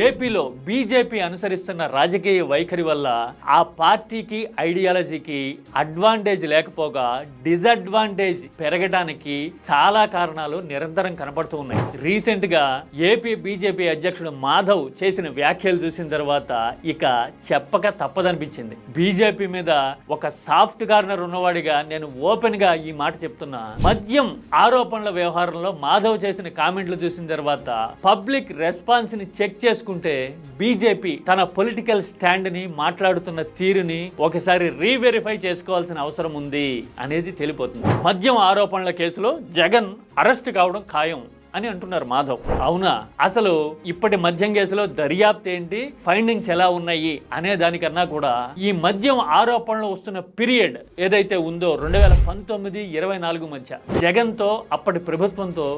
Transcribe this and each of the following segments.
ఏపీలో బీజేపీ అనుసరిస్తున్న రాజకీయ వైఖరి వల్ల ఆ పార్టీకి ఐడియాలజీకి అడ్వాంటేజ్ లేకపోగా డిసడ్వాంటేజ్ పెరగడానికి చాలా కారణాలు నిరంతరం కనపడుతూ ఉన్నాయి. రీసెంట్గా ఏపీ బీజేపీ అధ్యక్షుడు మాధవ్ చేసిన వ్యాఖ్యలు చూసిన తర్వాత ఇక చెప్పక తప్పదనిపించింది. బీజేపీ మీద ఒక సాఫ్ట్ కార్నర్ ఉన్నవాడిగా నేను ఓపెన్గా ఈ మాట చెప్తున్నా. మద్యం ఆరోపణల వ్యవహారంలో మాధవ్ చేసిన కామెంట్లు చూసిన తర్వాత పబ్లిక్ రెస్పాన్స్ని చెక్ చేసుకుంటే బీజేపీ తన పొలిటికల్ స్టాండ్ని మాట్లాడుతున్న తీరుని ఒకసారి రీవెరిఫై చేసుకోవాల్సిన అవసరం ఉంది అనేది తెలిపోతుంది. మద్యం ఆరోపణల కేసులో జగన్ అరెస్ట్ కావడం ఖాయం అని అంటున్నారు మాధవ్. అవునా? అసలు ఇప్పటి మద్యం కేసులో దర్యాప్తు ఏంటి? ఫైండింగ్స్ ఎలా ఉన్నాయి అనే దానికన్నా కూడా ఈ మద్యం ఆరోపణలు వస్తున్న పీరియడ్ ఏదైతే ఉందో రెండు వేల పంతొమ్మిది ఇరవై నాలుగు మధ్య జగన్తో అప్పటి ప్రభుత్వంతో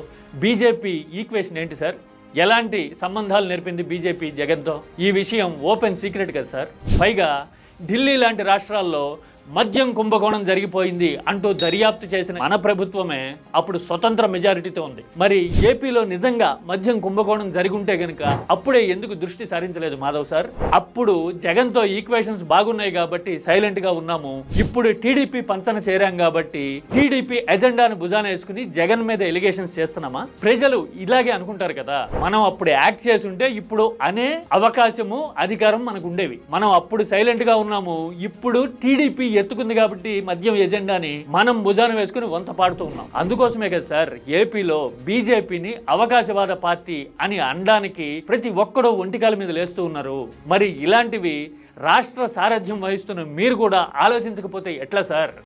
బీజేపీ ఈక్వేషన్ ఏంటి సార్? ఎలాంటి సంబంధాలు నేర్పింది బీజేపీ జగన్తో? ఈ విషయం ఓపెన్ సీక్రెట్ కదా సార్. పైగా ఢిల్లీ లాంటి రాష్ట్రాల్లో మద్యం కుంభకోణం జరిగిపోయింది అంటూ దర్యాప్తు చేసిన మన ప్రభుత్వమే అప్పుడు స్వతంత్ర మెజారిటీతో ఉంది. మరి ఏపీలో నిజంగా మద్యం కుంభకోణం జరిగుంటే గనుక అప్పుడే ఎందుకు దృష్టి సారించలేదు మాధవ్ సార్? అప్పుడు జగన్తో ఈక్వేషన్స్ బాగున్నాయి కాబట్టి సైలెంట్గా ఉన్నాము. ఇప్పుడు టీడీపీ పంచన చేరాం కాబట్టి టీడీపీ ఎజెండాను భుజాన వేసుకుని జగన్ మీద ఎలిగేషన్స్ చేస్తున్నామా? ప్రజలు ఇలాగే అనుకుంటారు కదా. మనం అప్పుడు యాక్ట్ చేసి ఉంటే ఇప్పుడు అనే అవకాశము అధికారం మనకు ఉండేవి. మనం అప్పుడు సైలెంట్గా ఉన్నాము. ఇప్పుడు టీడీపీ ఎత్తుకుంది కాబట్టి మద్యం ఎజెండాని మనం భుజాన వేసుకుని వంత పాడుతూ ఉన్నాం. అందుకోసమే కదా సార్ ఏపీలో బీజేపీని అవకాశవాద పార్టీ అని అనడానికి ప్రతి ఒక్కడూ ఒంటికాల మీద లేస్తూ ఉన్నారు. మరి ఇలాంటివి రాష్ట్ర సారథ్యం వహిస్తున్న మీరు కూడా ఆలోచించకపోతే ఎట్లా సార్?